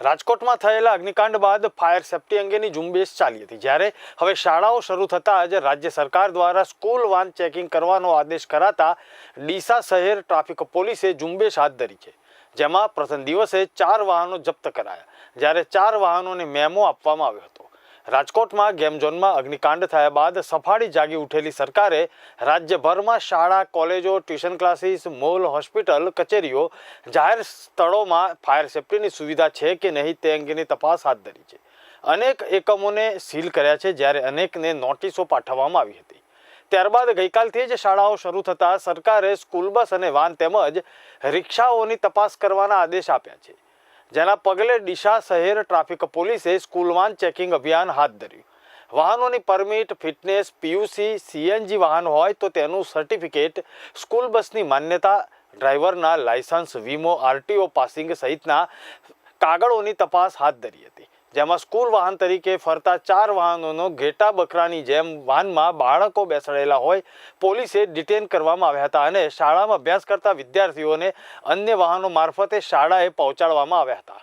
રાજકોટમાં થયેલા અગ્નિકાંડ બાદ ફાયર સેફટી અંગેની ઝુંબેશ ચાલી હતી. જ્યારે હવે શાળાઓ શરૂ થતાં જ રાજ્ય સરકાર દ્વારા સ્કૂલ વાન ચેકિંગ કરવાનો આદેશ કરાતા ડીસા શહેર ટ્રાફિક પોલીસે ઝુંબેશ હાથ ધરી છે, જેમાં પ્રથમ દિવસે ચાર વાહનો જપ્ત કરાયા. જ્યારે ચાર વાહનોને મેમો આપવામાં આવ્યો હતો. રાજકોટમાં ગેમ ઝોનમાં અગ્નિકાંડ થયા બાદ સફાળી જાગી ઉઠેલી સરકારે રાજ્યભરમાં શાળા, કોલેજો, ટ્યુશન ક્લાસીસ, મોલ, હોસ્પિટલ, કચેરીઓ, જાહેર સ્થળોમાં ફાયર સેફટીની સુવિધા છે કે નહીં તે અંગેની તપાસ હાથ ધરી છે. અનેક એકમોને સીલ કર્યા છે જ્યારે અનેકને નોટિસો પાઠવવામાં આવી હતી. ત્યારબાદ ગઈકાલથી જ શાળાઓ શરૂ થતાં સરકારે સ્કૂલ બસ અને વાન તેમજ રિક્ષાઓની તપાસ કરવાના આદેશ આપ્યા છે. જેના પગલે ડીસા શહેર ટ્રાફિક પોલીસે સ્કૂલ વાન ચેકિંગ અભિયાન હાથ ધર્યું. વાહનોની પરમિટ, ફિટનેસ, પીયુસી, સીએનજી વાહન હોય તો તેનું સર્ટિફિકેટ, સ્કૂલ બસની માન્યતા, ડ્રાઈવરના લાયસન્સ, વીમો, આરટીઓ પાસિંગ સહિતના કાગળોની તપાસ હાથ ધરી હતી. જેમાં સ્કૂલ વાહન તરીકે ફરતા ચાર વાહનોનો ઘેટા બકરાની જેમ વાનમાં બાળકો બેસાડેલા હોય, પોલીસે ડિટેન કરવામાં આવ્યા હતા અને શાળામાં અભ્યાસ કરતા વિદ્યાર્થીઓને અન્ય વાહનો મારફતે શાળાએ પહોંચાડવામાં આવ્યા હતા.